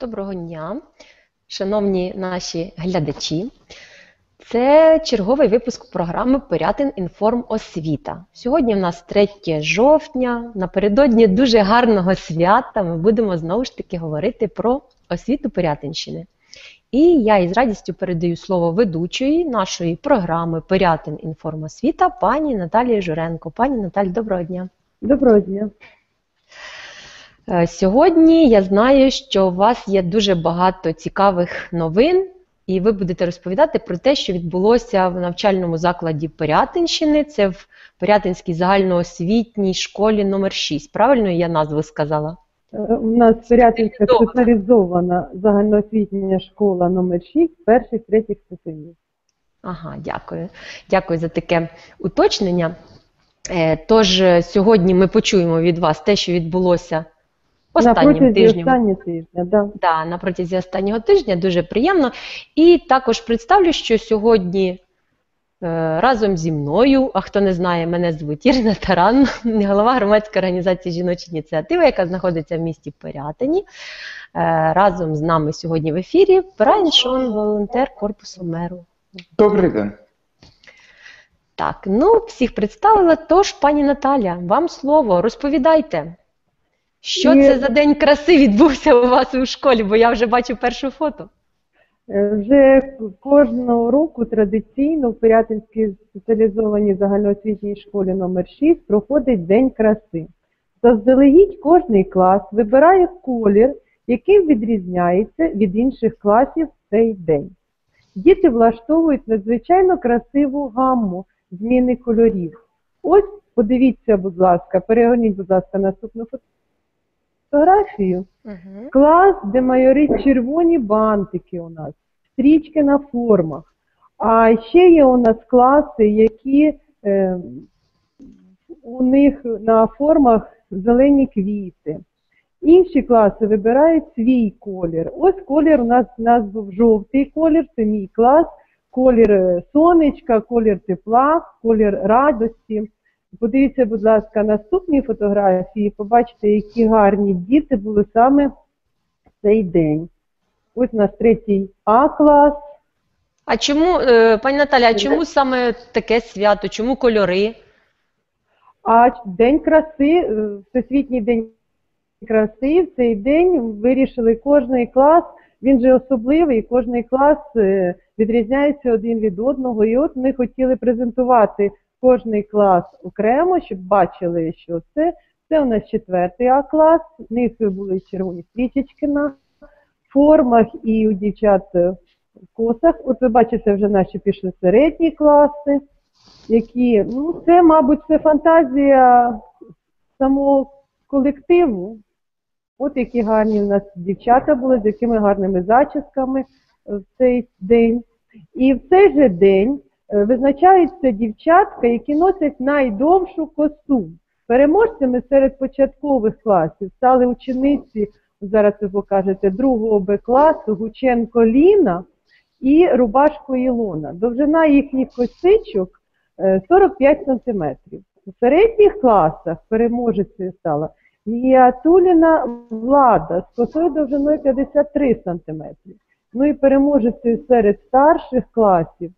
Доброго дня, шановні наші глядачі. Це черговий випуск програми Порятин Інформ Освіта. Сьогодні в нас 3 жовтня. Напередодні дуже гарного свята ми будемо знову ж таки говорити про освіту Порятинщини. І я із радістю передаю слово ведучої нашої програми Порятин Інформ Освіта пані Наталії Журенко. Пані Наталі, доброго дня. Доброго дня. Е, Сьогодні я знаю, що у вас є дуже багато цікавих новин, і ви будете розповідати про те, що відбулося в навчальному закладі Порятинщини. Це в Порятинській загальноосвітній школі номер 6 Правильно я назву сказала? Е, У нас Порятинська Спеціалізована. загальноосвітня школа номер 6 перших третіх ступенів. Ага, дякую. Дякую за таке уточнення. Е, Тож сьогодні ми почуємо від вас те, що відбулося останнім тижнем. тижня, да. Да, на протязі останнього тижня дуже приємно. І також представлю, що сьогодні е, разом зі мною, а хто не знає, мене звуть Ірина Таран, голова громадської організації жіночі ініціативи, яка знаходиться в місті Порятині. Е, разом з нами сьогодні в ефірі Брайан Шон, волонтер корпусу меру. Добрий день. Так, ну всіх представила. Тож, пані Наталя, вам слово, розповідайте. Що І- це за день краси відбувся у вас у школі, бо я вже бачу перше фото. Е, Вже кожного року традиційно в Порятинській спеціалізованій загальноосвітній школі номер 6 проходить День краси. Заздалегідь кожний клас вибирає колір, який відрізняється від інших класів в цей день. Діти влаштовують надзвичайно красиву гамму зміни кольорів. Ось подивіться, будь ласка, перегорніть, будь ласка, наступну фото- фотографію. Угу. Клас, де майорить червоні бантики у нас, стрічки на формах. А ще є у нас класи, які е, у них на формах зелені квіти. Інші класи вибирають свій колір. Ось колір у нас, у нас був жовтий колір, це мій клас, колір е, сонечка, колір тепла, колір радості. Подивіться, будь ласка, наступні фотографії, побачите, які гарні діти були саме в цей день. Ось у нас третій А клас. А чому, е, пані Наталя, а чому саме таке свято? Чому кольори? А День краси, е, Всесвітній день краси, в цей день вирішили кожний клас, він же особливий, кожний клас е, відрізняється один від одного. І от ми хотіли презентувати кожний клас окремо, щоб бачили, що це. Це у нас четвертий А клас, в них були червоні свічечки на формах і у дівчат е, в косах. От ви бачите, вже наші пішли середні класи які, ну, це, мабуть, це фантазія самого колективу. От які гарні в нас дівчата були, з якими гарними зачісками в цей день. І в цей же день е, визначаються дівчатка, які носять найдовшу косу. Переможцями серед початкових класів стали учениці, зараз ви покажете, другого Б класу Гученко Ліна і Рубашко Ілона. Довжина їхніх косичок е, 45 сантиметрів. У середніх класах переможецею стала Гіатуліна Влада з косою довжиною 53 сантиметри. Ну і переможецею серед старших класів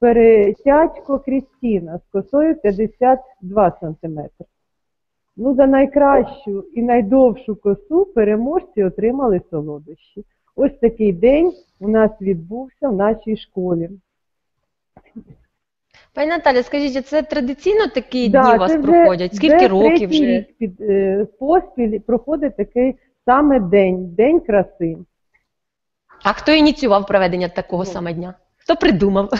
Перетятько Крістіна з косою 52 сантиметри. Ну, за найкращу і найдовшу косу переможці отримали солодощі. Ось такий день у нас відбувся в нашій школі. Пані Наталя, скажіть, це традиційно такі Да, дні у вас вже- проходять? Скільки вже років вже? рік під е, поспіль проходить такий саме день, день краси. А хто ініціював проведення такого Ну. саме дня? Хто придумав?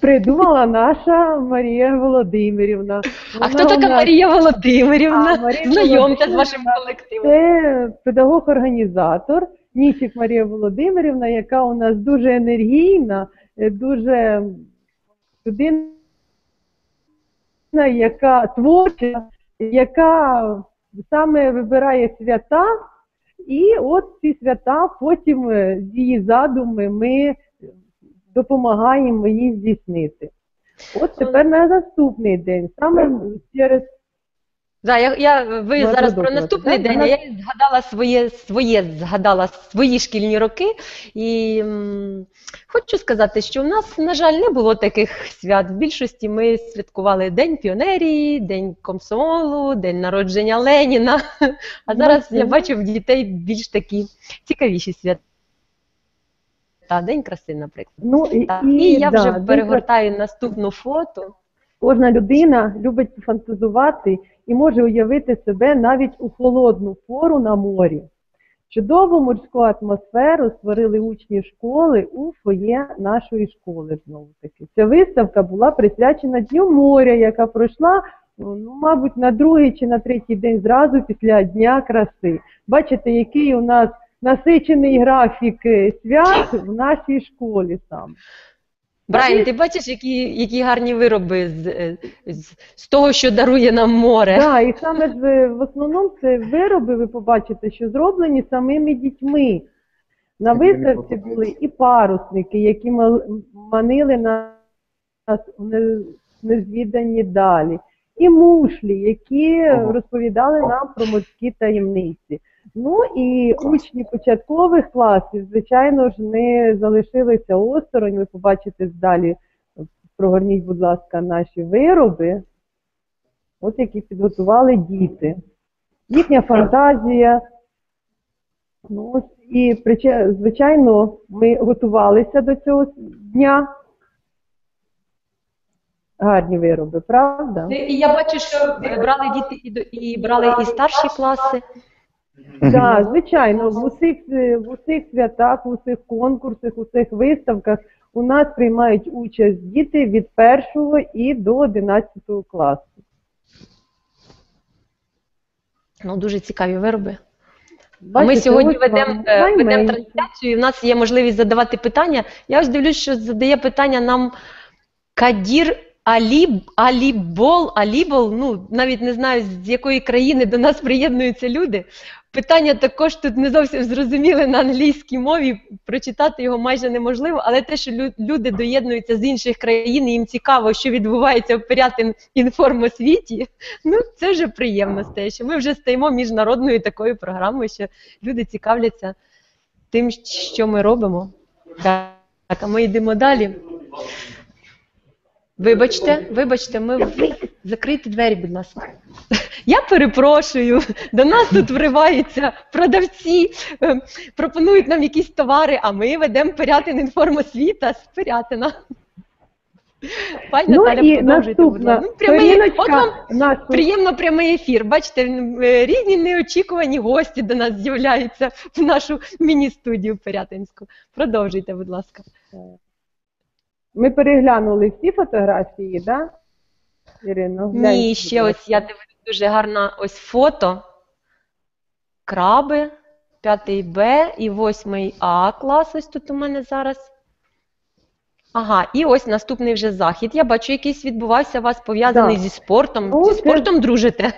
Придумала наша Марія Володимирівна. А хто така нас- Марія Володимирівна? А, Марія Знайомте з вашим колективом. Це педагог-організатор Нічик Марія Володимирівна, яка у нас дуже енергійна, е, дуже людина, яка творча, яка саме вибирає свята, і от ці свята потім е, з її задуми ми допомагаємо їй здійснити. От тепер на наступний день, саме через Да, я, я, ви Можна зараз про наступний день, а я згадала своє, своє, згадала свої шкільні роки. І м, хочу сказати, що в нас, на жаль, не було таких свят. В більшості ми святкували День піонерії, День комсомолу, День народження Леніна. А зараз я бачу в дітей більш такі цікавіші свята. Та, День краси, наприклад. Ну, і, Так, і, І я да, вже день перегортаю наступну фото. Кожна людина любить фантазувати і може уявити себе навіть у холодну пору на морі. Чудову морську атмосферу створили учні школи у фоє нашої школи. Знову таки, ця виставка була присвячена Дню моря, яка пройшла, ну, мабуть, на другий чи на третій день зразу після Дня краси. Бачите, який у нас насичений графік е, свят в нашій школі саме. Брайан, ти бачиш, які, які гарні вироби з, е, з, з того, що дарує нам море. Так, і саме ж в основному це вироби, ви побачите, що зроблені самими дітьми. На виставці були і парусники, які манили нас не- незвідані далі, і мушлі, які розповідали нам про морські таємниці. Ну і учні початкових класів, звичайно ж, не залишилися осторонь. Ви побачите далі, прогорніть, будь ласка, наші вироби. От які підготували діти. Їхня фантазія. Ну, ось і звичайно, ми готувалися до цього дня. Гарні вироби, правда? І я бачу, що брали діти і брали і старші класи. Так, звичайно, в усіх, е, в усіх святах, в усіх конкурсах, в усіх виставках у нас приймають участь діти від першого і до 11 класу. Ну, дуже цікаві вироби. Бачите, ми сьогодні ведемо е, ведем трансляцію, і в нас є можливість задавати питання. Я ось дивлюсь, що задає питання нам Кадір Аліб, Алібол, Алібол, ну навіть не знаю, з якої країни до нас приєднуються люди. Питання також тут не зовсім зрозуміле на англійській мові, прочитати його майже неможливо, але те, що люди доєднуються з інших країн, і їм цікаво, що відбувається в Пирятин інформосвіті, ну це вже приємно стає, що ми вже стаємо міжнародною такою програмою, що люди цікавляться тим, що ми робимо. Так, а ми йдемо далі. Вибачте, вибачте, ми закрийте двері, будь ласка. Я перепрошую, до нас тут вриваються продавці, е, пропонують нам якісь товари, а ми ведемо Пирятин інформосвіта з Пирятина. Пані Ну Наталя, продовжуйте, будь ласка. Ну, прямий, от вам Приємно прямий ефір. Бачите, е, різні неочікувані гості до нас з'являються в нашу міні-студію Пирятинську. Продовжуйте, будь ласка. Ми переглянули всі фотографії, да? Ірино, Ні, ще ось я дивлюсь дуже гарне ось фото. Краби, 5 Б і 8 А клас. Ось тут у мене зараз. Ага, і ось наступний вже захід. Я бачу, якийсь відбувався у вас пов'язаний Да. зі спортом. Ну, зі це- спортом дружите.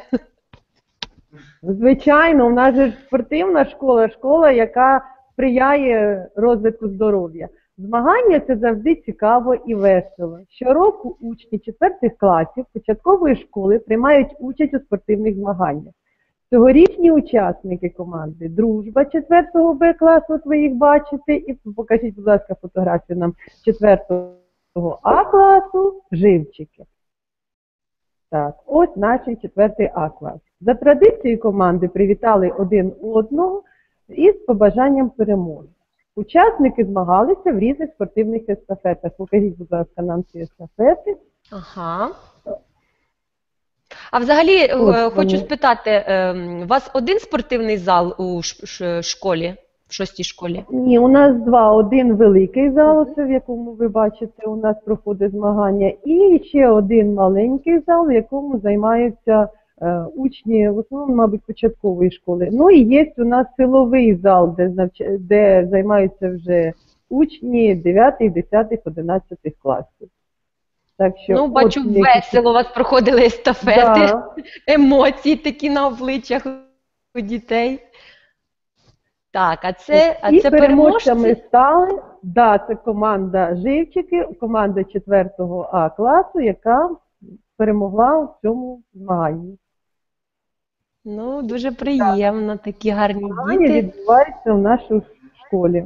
Звичайно, у нас же спортивна школа, школа, яка сприяє розвитку здоров'я. Змагання це завжди цікаво і весело. Щороку учні четвертих класів початкової школи приймають участь у спортивних змаганнях. Цьогорічні учасники команди Дружба 4 Б класу, от ви їх бачите, і покажіть, будь ласка, фотографію нам 4 А класу Живчики. Так, ось наш четвертий А клас. За традицією команди привітали один одного із побажанням перемоги. Учасники змагалися в різних спортивних естафетах. Покажіть, будь ласка, нам ці естафети. Ага. А взагалі, е, От хочу вони. спитати, е, у вас один спортивний зал у школі, в шостій школі? Ні, у нас два. Один великий зал, це в якому ви бачите, у нас проходить змагання, і ще один маленький зал, в якому займаються учні, в основному, мабуть, початкової школи. Ну і є у нас силовий зал, де, навч- де займаються вже учні 9, 10, 11 класів. Так що, Ну, бачу, які- весело у вас проходили естафети, Да. емоції такі на обличчях у дітей. Так, а це, а і це переможцями стали, да, це команда Живчики, команда 4 А класу, яка перемогла в цьому змаганні. Ну, дуже приємно, такі гарні Змагання діти. відбуваються в нашій школі.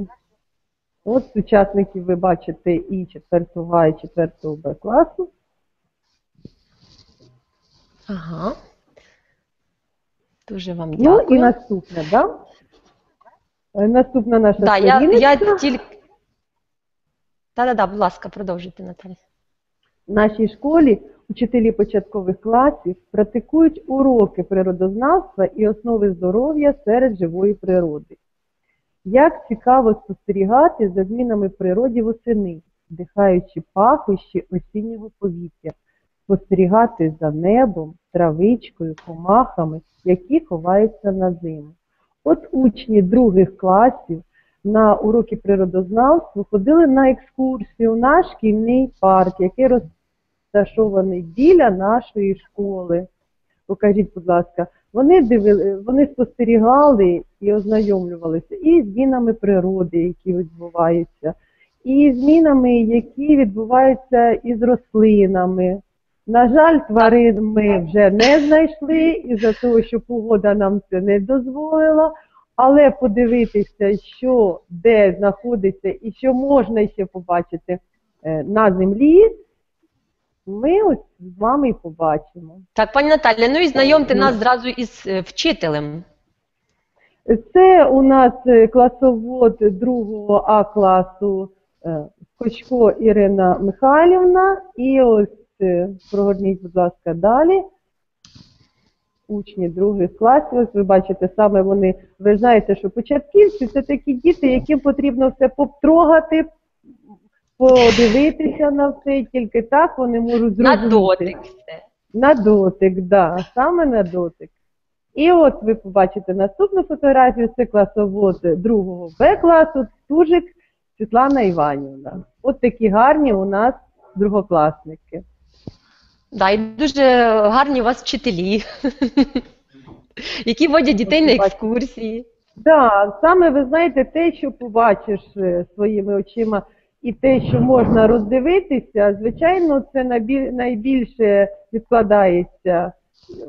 От учасників ви бачите і 4 А, і 4 Б класу. Ага. Дуже вам дякую. Ну і наступне, да? Е, Наступна наша Да, я, я тільки. Да-да-да, будь ласка, продовжуйте, Наталя. В нашій школі учителі початкових класів практикують уроки природознавства і основи здоров'я серед живої природи. Як цікаво спостерігати за змінами природі восени, вдихаючи пахощі осіннього повітря, спостерігати за небом, травичкою, комахами, які ховаються на зиму. От учні других класів на уроки природознавства ходили на екскурсію на шкільний парк, який розташований біля нашої школи. Покажіть, будь ласка, вони дивили, вони спостерігали і ознайомлювалися і змінами природи, які відбуваються, і змінами, які відбуваються із рослинами. На жаль, тварин ми вже не знайшли із-за того, що погода нам це не дозволила. Але подивитися, що де знаходиться і що можна ще побачити е, на землі, ми ось з вами і побачимо. Так, пані Наталя, ну і знайомте нас зразу із е, вчителем. Це у нас е, класовод 2 А класу е, Кочко Ірина Михайлівна. І ось е, прогорніть, будь ласка, далі. Учні других класів, ось ви бачите, саме вони, ви знаєте, що початківці це такі діти, яким потрібно все потрогати, подивитися на все, тільки так вони можуть зробити. На дотик все. На дотик, да, саме на дотик. І от ви побачите наступну фотографію, це класовод другого Б класу, Тужик Світлана Іванівна. От такі гарні у нас другокласники. Да, і дуже гарні у вас вчителі, які водять дітей на екскурсії. Да, саме ви знаєте, те, що побачиш е, своїми очима, і те, що можна роздивитися, звичайно, це найбільше відкладається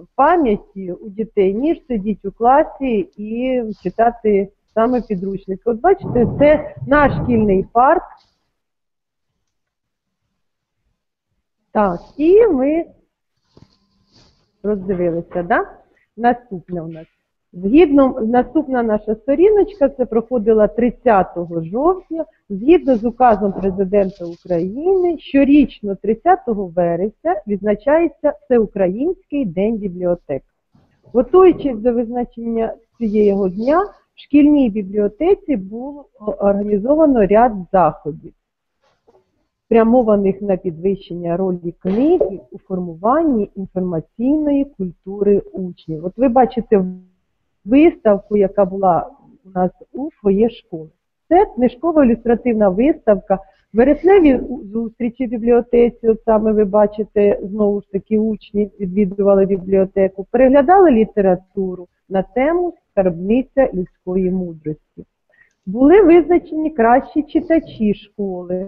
в пам'яті у дітей, ніж сидіти у класі і читати саме підручники. От бачите, це наш шкільний парк. Так, і ми роздивилися, да? Наступне у нас. Згідно, наступна наша сторіночка, це проходила 30 жовтня, згідно з указом президента України, щорічно 30 вересня відзначається Всеукраїнський день бібліотек. Готуючись до визначення цього дня, в шкільній бібліотеці було організовано ряд заходів, спрямованих на підвищення ролі книги у формуванні інформаційної культури учнів. От ви бачите виставку, яка була у нас у фоє школи. Це книжкова ілюстративна виставка. Вересневі зустрічі в бібліотеці, от саме ви бачите, знову ж таки, учні відвідували бібліотеку, переглядали літературу на тему скарбниця людської мудрості. Були визначені кращі читачі школи.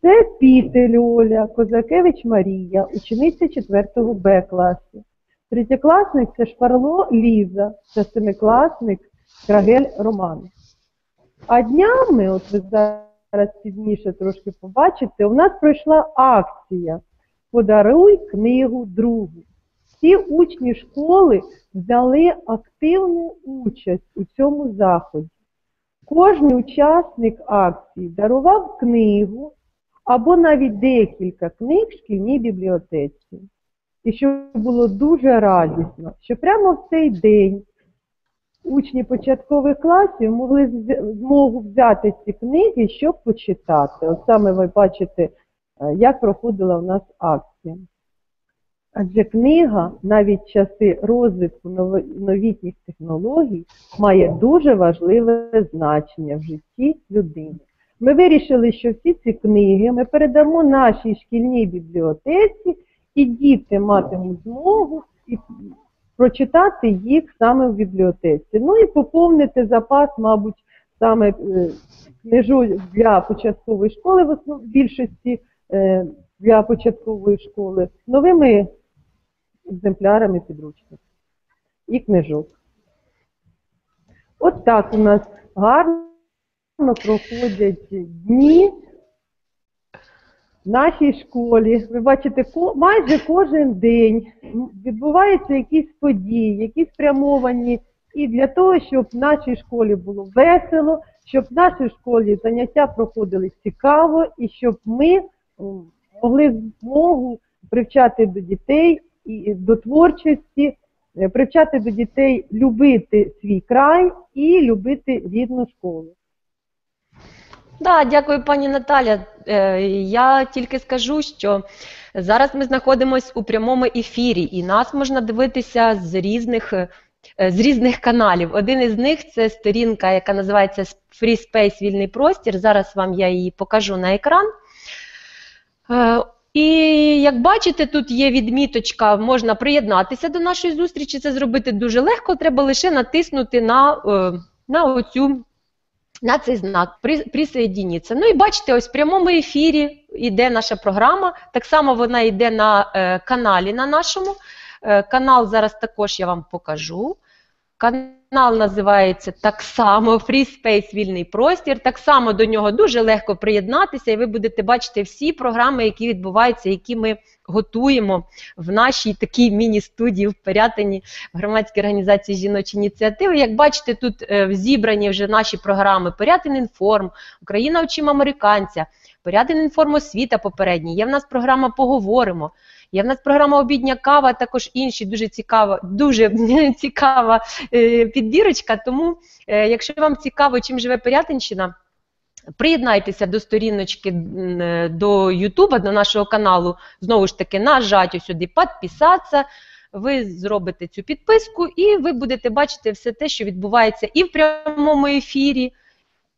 Це Пітель Оля, Козакевич Марія, учениця 4 Б класу. Третєкласник це Шпарло Ліза, це семикласник Крагель Роман. А днями, от ви зараз пізніше трошки побачите, у нас пройшла акція Подаруй книгу другу. Всі учні школи взяли активну участь у цьому заході. Кожен учасник акції дарував книгу або навіть декілька книг в шкільній бібліотеці. І що було дуже радісно, що прямо в цей день учні початкових класів могли змогу взяти ці книги, щоб почитати. От саме ви бачите, е, як проходила у нас акція. Адже книга, навіть часи розвитку новітніх технологій, має дуже важливе значення в житті людини. Ми вирішили, що всі ці книги ми передамо нашій шкільній бібліотеці, і діти матимуть змогу і прочитати їх саме в бібліотеці. Ну і поповнити запас, мабуть, саме е, книжок для початкової школи, в основ- в більшості е, для початкової школи, новими екземплярами підручників. і книжок. От так у нас гарно проходять дні в нашій школі. Ви бачите, майже кожен день відбуваються якісь події, які спрямовані і для того, щоб в нашій школі було весело, щоб в нашій школі заняття проходили цікаво, і щоб ми могли змогу привчати до дітей і до творчості, е, привчати до дітей любити свій край і любити рідну школу. Да, дякую, пані Наталя. Е, Я тільки скажу, що зараз ми знаходимося у прямому ефірі, і нас можна дивитися з різних, е, з різних каналів. Один із них це сторінка, яка називається Free Space Вільний простір. Зараз вам я її покажу на екран. Е, І як бачите, тут є відміточка, можна приєднатися до нашої зустрічі. Це зробити дуже легко. Треба лише натиснути на, на оцю на цей знак при- присоединитися. Ну і бачите, ось в прямому ефірі йде наша програма. Так само вона йде на е, каналі на нашому. Е, канал зараз також я вам покажу. Канал називається так само Free Space Вільний простір. Так само до нього дуже легко приєднатися, і ви будете бачити всі програми, які відбуваються, які ми готуємо в нашій такій міні-студії в Пирятині в громадській організації жіночі ініціативи. Як бачите, тут е, зібрані вже наші програми Порятин інформ, Україна очима американця, Порятин інформ освіта попередній. Є в нас програма Поговоримо. Є в нас програма Обідня кава, також інші дуже цікава, дуже цікава підбірочка. Тому, е, якщо вам цікаво, чим живе Пирятинщина, Приєднайтеся до сторіночки е, до Ютуба, до нашого каналу. Знову ж таки, нажать сюди підписатися. Ви зробите цю підписку, і ви будете бачити все те, що відбувається і в прямому ефірі,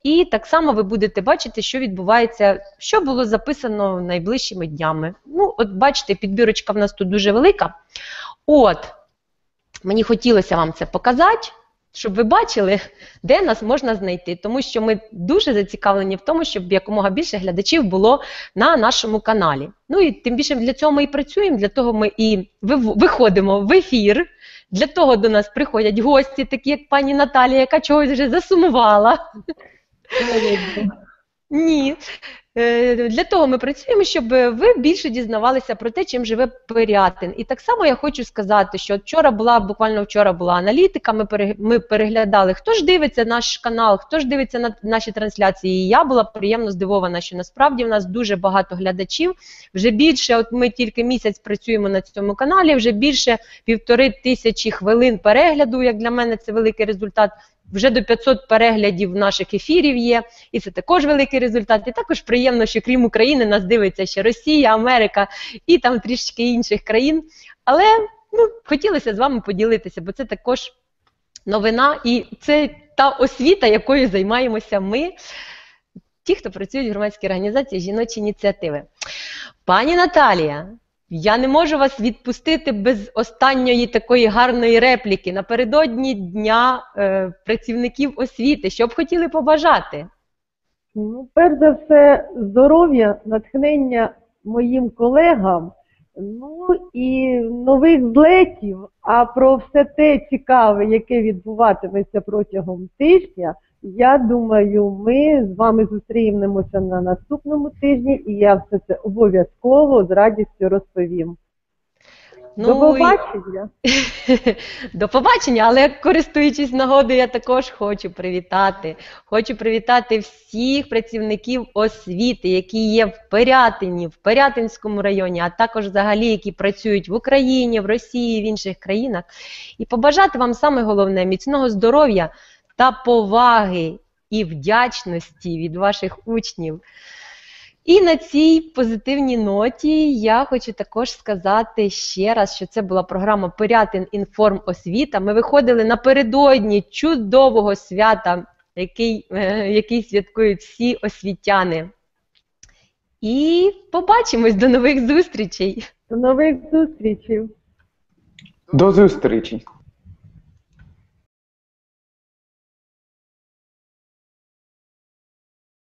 і так само ви будете бачити, що відбувається, що було записано найближчими днями. Ну, от бачите, підбірочка в нас тут дуже велика. От, мені хотілося вам це показати, щоб ви бачили, де нас можна знайти, тому що ми дуже зацікавлені в тому, щоб якомога більше глядачів було на нашому каналі. Ну і тим більше для цього ми і працюємо, для того ми і виходимо в ефір. Для того до нас приходять гості, такі як пані Наталія, яка чогось вже засумувала. Ні. Е, Для того ми працюємо, щоб ви більше дізнавалися про те, чим живе Пирятин. І так само я хочу сказати, що вчора була, буквально вчора була аналітика, ми переглядали, хто ж дивиться наш канал, хто ж дивиться на наші трансляції. І я була приємно здивована, що насправді в нас дуже багато глядачів. Вже більше, от ми тільки місяць працюємо на цьому каналі, вже більше півтори тисячі хвилин перегляду. Як для мене це великий результат. Вже до 500 переглядів наших ефірів є, і це також великий результат. І також приємно, що крім України нас дивиться ще Росія, Америка і там трішки інших країн. Але ну, хотілося з вами поділитися, бо це також новина, і це та освіта, якою займаємося ми, ті, хто працюють в громадській організації жіночі ініціативи. Пані Наталія, я не можу вас відпустити без останньої такої гарної репліки напередодні Дня е, працівників освіти. Що б хотіли побажати? Ну, перш за все, здоров'я, натхнення моїм колегам, ну і нових злетів. А про все те цікаве, яке відбуватиметься протягом тижня, я думаю, ми з вами зустрінемося на наступному тижні, і я все це обов'язково з радістю розповім. До Ну, і- побачення! До побачення, але користуючись нагодою, я також хочу привітати. Хочу привітати всіх працівників освіти, які є в Пирятині, в Пирятинському районі, а також взагалі, які працюють в Україні, в Росії, в інших країнах. І побажати вам саме головне міцного здоров'я та поваги і вдячності від ваших учнів. І на цій позитивній ноті я хочу також сказати ще раз, що це була програма Порятин Інформ Освіта. Ми виходили напередодні чудового свята, який, е, який святкують всі освітяни. І побачимось до нових зустрічей. До нових зустрічей! До зустрічі!